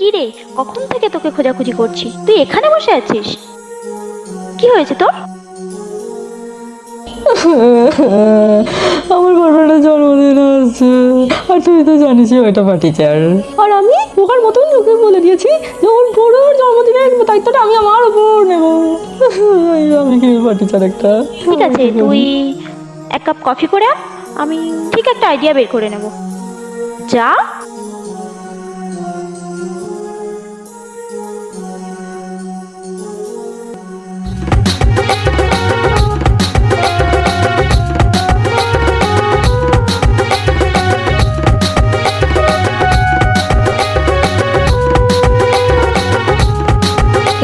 কি রে? কখন থেকে তোকে খোঁজাখুঁজি করছি? তুই এখানে বসে আছিস? কি হয়েছে তোর? আমার বড়টা জন্মদিন আছে। আর তুই তো জানিসই ওটা পাটিচার আর আমি? ওখার মতন ওকে বলে দিয়েছি যখন বড়োর জন্মদিনের দায়িত্বটা আমি আমার উপর নেব। এই আমি কি পাটিচার একটা? ঠিক আছে তুই এক কাপ কফি করে আমি ঠিক একটা আইডিয়া বের করে নেব। যা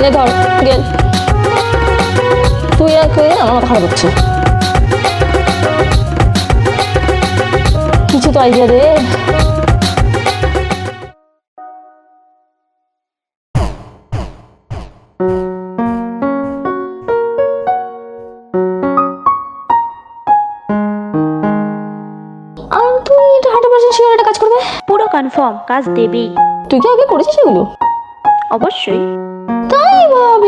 নে ধর গেল। তুই একে আমার মাথা খারাপ হচ্ছে। কিছু তো আইডিয়া দে। আর তুই কাজ করবে? পুরো কনফার্ম কাজ দেবেই। তুই কি আগে করেছিস এগুলো? অবশ্যই। তাই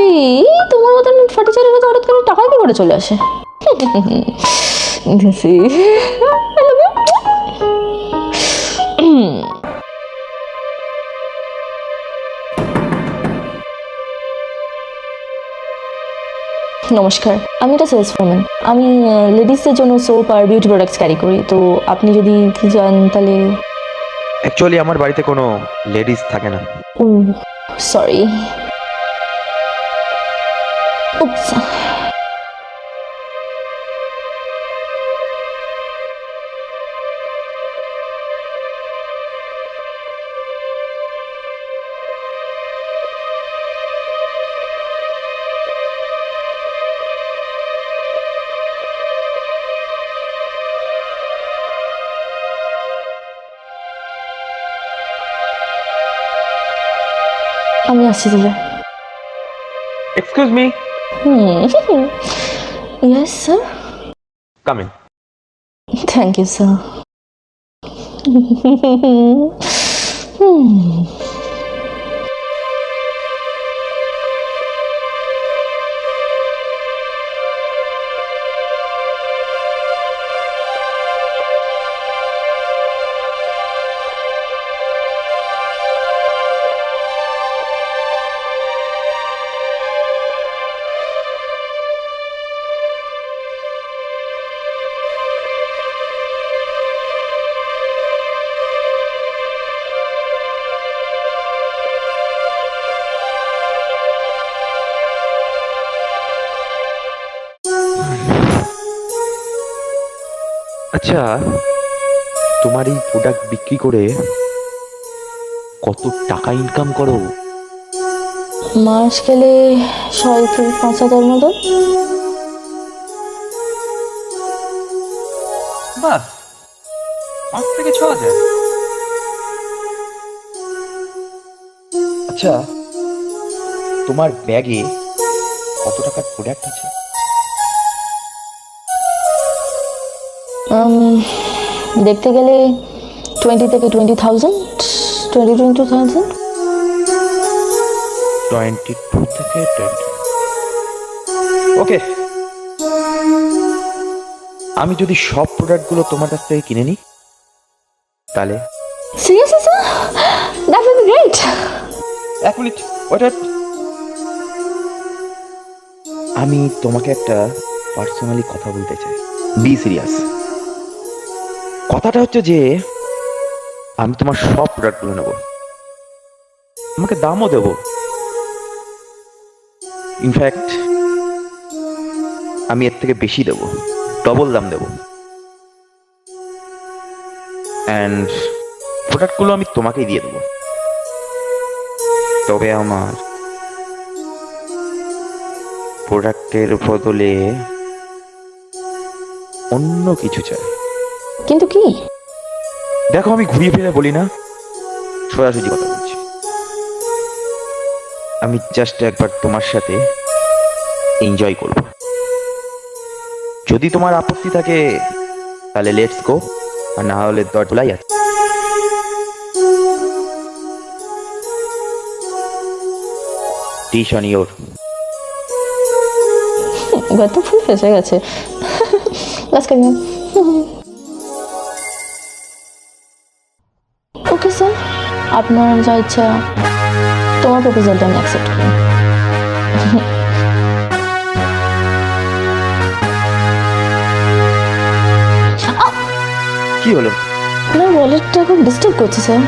ভাবি তোমার মতন ফার্টিচারের তো হঠাৎ করে টাকা কি করে চলে আসে. নমস্কার আমি একটা সেলস ওম্যান আমি লেডিসদের জন্য সোপ আর বিউটি প্রোডাক্টস ক্যারি করি। তো আপনি যদি কি যান তাহলে অ্যাকচুয়ালি আমার বাড়িতে কোনো লেডিস থাকে না। Sorry Oups. Ah merci. Excuse me. Hmm. yes, sir. Come in. Thank you, sir. hmm. আচ্ছা তোমার এই প্রোডাক্ট বিক্রি করে কত টাকা ইনকাম করো? মাস গেলে ছয় থেকে পাঁচ হাজার মতো। বাস পাঁচ থেকে ছ হাজার। আচ্ছা তোমার ব্যাগে কত টাকার প্রোডাক্ট আছে? দেখতে গেলে টোয়েন্টি থেকে twenty thousand twenty twenty thousand twenty two থেকে টোয়েন্টি ওকে আমি যদি সব প্রোডাক্টগুলো তোমার কাছ থেকে কিনে নিই তাহলে? Seriously sir that will be great এক মিনিট ওটা আমি তোমাকে একটা পার্সোনালি কথা বলতে চাই। বি সিরিয়াস কথাটা হচ্ছে যে, আমি তোমার সব প্রোডাক্টগুলো নেব। আমাকে দামও দেব। ইনফ্যাক্ট আমি এর থেকে বেশি দেব। ডবল দাম দেব। অ্যান্ড প্রোডাক্টগুলো আমি তোমাকেই দিয়ে দেবো। তবে আমার প্রোডাক্টের বদলে অন্য কিছু চাই। কিন্তু কি? দেখো আমি ঘুরিয়ে ফিরে বলি না। সোজাসুজি কথা বলছি। আমি জাস্ট একবার তোমার সাথে এনজয় করব। যদি তোমার আপত্তি থাকে তাহলে লেটস গো আর না হলে দরজলাই আছে। ডিশ অন ইয়োর এবার তো ফুল ফেসে গেছে। লাস্ট আপনার যা ইচ্ছা তোমার প্রপোজালটা আমি অ্যাকসেপ্ট করি। কি হলো? আপনার ওয়ালেটটা খুব ডিস্টার্ব করছে স্যার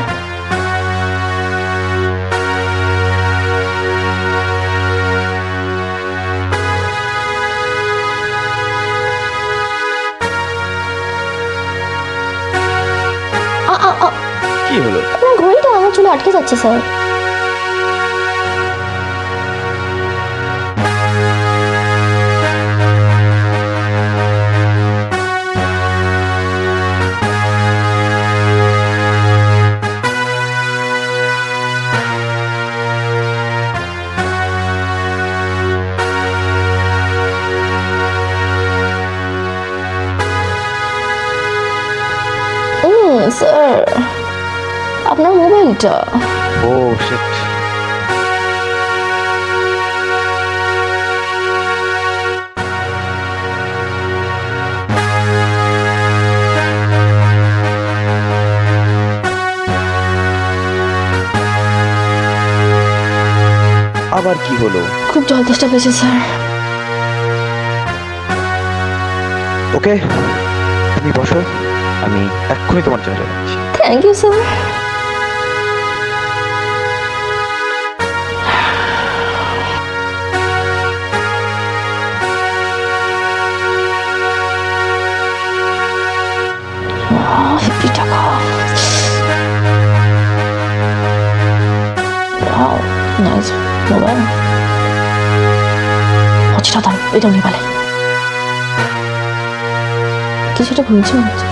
আটকে যাচ্ছে স্যার হুম স্যার আপনার মোবাইলটা ও শিট আবার কি হলো? খুব জল তেষ্টা পেয়েছে স্যার। ওকে তুমি বসো। আমি এক্ষুনি তোমার জন্য যাচ্ছি। থ্যাংক ইউ স্যার হেপি টাকা Wow, nice. মোবাইল হচ্ছে দাম এটা নিয়ে পালাই কিছুটা ভুলছি মনে হচ্ছে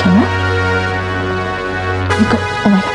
কেন? Nico, oh my god.